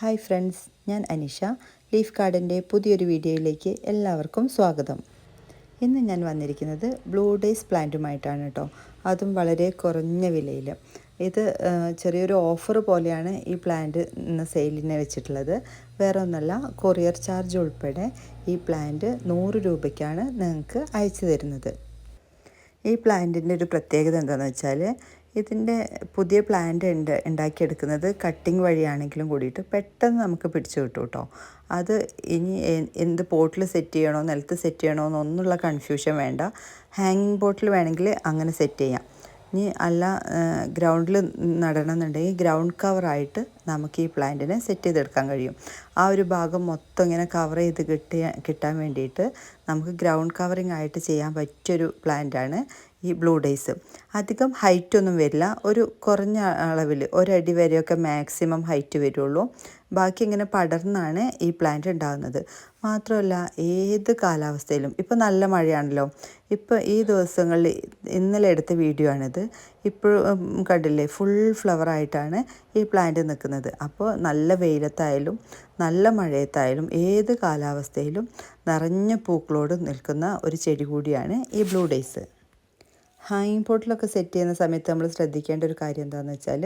Hi friends ഞാൻ Anisha. Leaf ഗാർഡന്റെ പുതിയൊരു വീഡിയോയിലേക്ക് എല്ലാവർക്കും സ്വാഗതം. ഇന്ന് ഞാൻ വന്നിരിക്കുന്നത് ബ്ലൂ ഡേയ്സ് പ്ലാന്റുമായിട്ടാണ് കേട്ടോ അതും വളരെ കുറഞ്ഞ വിലയിൽ ഇത് ചെറിയൊരു ഓഫർ പോലെയാണ് ഈ പ്ലാന്റ് ഇന്ന് സെയിലിന് വെച്ചിട്ടുള്ളത്. വേറെ ഒന്നല്ല കൊറിയർ ചാർജ് ഉൾപ്പെടെ ഈ പ്ലാന്റ് നൂറ് രൂപയ്ക്കാണ് നിങ്ങൾക്ക് അയച്ചു തരുന്നത്. ഈ പ്ലാന്റിന്റെ ഒരു പ്രത്യേകത എന്താണെന്ന് വെച്ചാൽ ഇതിന്റെ പുതിയ പ്ലാന്റ് ഉണ്ട് ഉണ്ടാക്കിയെടുക്കുന്നത് കട്ടിങ് വഴിയാണെങ്കിലും കൂടിയിട്ട് പെട്ടെന്ന് നമുക്ക് പിടിച്ചു കിട്ടും കേട്ടോ. അത് ഇനി എന്ത് പോട്ടിൽ സെറ്റ് ചെയ്യണോ നിലത്ത് സെറ്റ് ചെയ്യണോ എന്നൊന്നുള്ള കൺഫ്യൂഷൻ വേണ്ട. ഹാങ്ങിങ് പോട്ടിൽ വേണമെങ്കിൽ അങ്ങനെ സെറ്റ് ചെയ്യാം. ഇനി അല്ല ഗ്രൗണ്ടിൽ നടണം എന്നുണ്ടെങ്കിൽ ഗ്രൗണ്ട് കവറായിട്ട് നമുക്ക് ഈ പ്ലാന്റിനെ സെറ്റ് ചെയ്തെടുക്കാൻ കഴിയും. ആ ഒരു ഭാഗം മൊത്തം ഇങ്ങനെ കവർ ചെയ്ത് കിട്ടിയ കിട്ടാൻ വേണ്ടിയിട്ട് നമുക്ക് ഗ്രൗണ്ട് കവറിങ് ആയിട്ട് ചെയ്യാൻ പറ്റിയൊരു പ്ലാന്റാണ് ഈ ബ്ലൂ ഡേയ്സ്. അധികം ഹൈറ്റ് ഒന്നും വരില്ല. ഒരു കുറഞ്ഞ അളവിൽ ഒരടി വരെയൊക്കെ മാക്സിമം ഹൈറ്റ് വരുള്ളൂ. ബാക്കി ഇങ്ങനെ പടർന്നാണ് ഈ പ്ലാന്റ് ഉണ്ടാകുന്നത്. മാത്രമല്ല ഏത് കാലാവസ്ഥയിലും ഇപ്പോൾ നല്ല മഴയാണല്ലോ. ഇപ്പോൾ ഈ ദിവസങ്ങളിൽ ഇന്നലെ എടുത്ത വീഡിയോ ആണിത്. ഇപ്പോഴും കണ്ടില്ലേ? ഫുൾ ഫ്ലവർ ആയിട്ടാണ് ഈ പ്ലാന്റ് നിൽക്കുന്നത്. അപ്പോൾ നല്ല വെയിലത്തായാലും നല്ല മഴയത്തായാലും ഏത് കാലാവസ്ഥയിലും നിറഞ്ഞ പൂക്കളോട് നിൽക്കുന്ന ഒരു ചെടി കൂടിയാണ് ഈ ബ്ലൂ ഡേയ്സ്. ഹാങ്ങിങ് പോട്ടിലൊക്കെ സെറ്റ് ചെയ്യുന്ന സമയത്ത് നമ്മൾ ശ്രദ്ധിക്കേണ്ട ഒരു കാര്യം എന്താണെന്ന് വെച്ചാൽ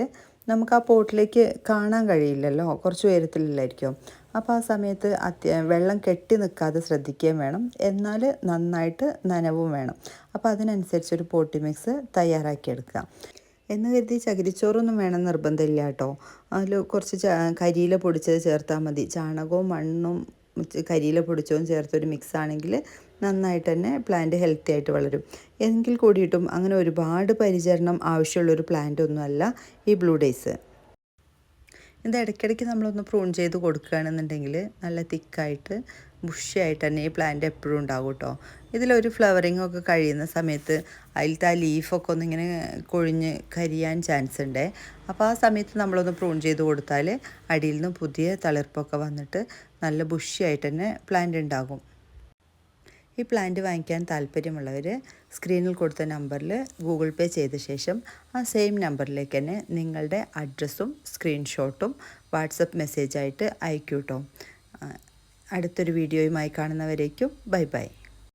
നമുക്ക് ആ പോട്ടിലേക്ക് കാണാൻ കഴിയില്ലല്ലോ. കുറച്ച് ഉയരത്തിലല്ലായിരിക്കും അപ്പോൾ ആ സമയത്ത് അത്യ വെള്ളം കെട്ടി നിൽക്കാതെ ശ്രദ്ധിക്കുകയും വേണം. എന്നാൽ നന്നായിട്ട് നനവും വേണം. അപ്പോൾ അതിനനുസരിച്ച് ഒരു പോട്ടി മിക്സ് തയ്യാറാക്കിയെടുക്കുക എന്ന് കരുതി ചകിരിച്ചോറൊന്നും വേണം നിർബന്ധമില്ല കേട്ടോ. അതിൽ കുറച്ച് കരിയില പൊടിച്ചത് ചേർത്താൽ മതി. ചാണകവും മണ്ണും കരിയില പൊടിച്ചതും ചേർത്തൊരു മിക്സ് ആണെങ്കിൽ നന്നായിട്ട് തന്നെ പ്ലാന്റ് ഹെൽത്തി ആയിട്ട് വളരും. എങ്കിൽ കൂടിയിട്ടും അങ്ങനെ ഒരുപാട് പരിചരണം ആവശ്യമുള്ളൊരു പ്ലാന്റ് ഒന്നുമല്ല ഈ ബ്ലൂ ഡേയ്സ് ഇത് ഇടയ്ക്കിടയ്ക്ക് നമ്മളൊന്ന് പ്രൂൺ ചെയ്ത് കൊടുക്കുകയാണെന്നുണ്ടെങ്കിൽ നല്ല തിക്കായിട്ട് ബുഷിയായിട്ട് തന്നെ ഈ പ്ലാന്റ് എപ്പോഴും ഉണ്ടാവും കേട്ടോ. ഇതിലൊരു ഫ്ലവറിങ് ഒക്കെ കഴിയുന്ന സമയത്ത് അതിലത്തെ ആ ലീഫൊക്കെ ഒന്നിങ്ങനെ കൊഴിഞ്ഞ് കരിയാൻ ചാൻസ് ഉണ്ട്. അപ്പോൾ ആ സമയത്ത് നമ്മളൊന്ന് പ്രൂൺ ചെയ്ത് കൊടുത്താൽ അടിയിൽ നിന്ന് പുതിയ തളിർപ്പൊക്കെ വന്നിട്ട് നല്ല ബുഷിയായിട്ട് തന്നെ പ്ലാന്റ് ഉണ്ടാകും. ഈ പ്ലാന്റ് വാങ്ങിക്കാൻ താല്പര്യമുള്ളവർ സ്ക്രീനിൽ കൊടുത്ത നമ്പറിൽ ഗൂഗിൾ പേ ചെയ്ത ശേഷം ആ സെയിം നമ്പറിലേക്ക് തന്നെ നിങ്ങളുടെ അഡ്രസ്സും സ്ക്രീൻഷോട്ടും വാട്സപ്പ് മെസ്സേജായിട്ട് അയക്കൂട്ടോ. അടുത്തൊരു വീഡിയോയുമായി കാണുന്നവരേക്കും ബൈ ബൈ.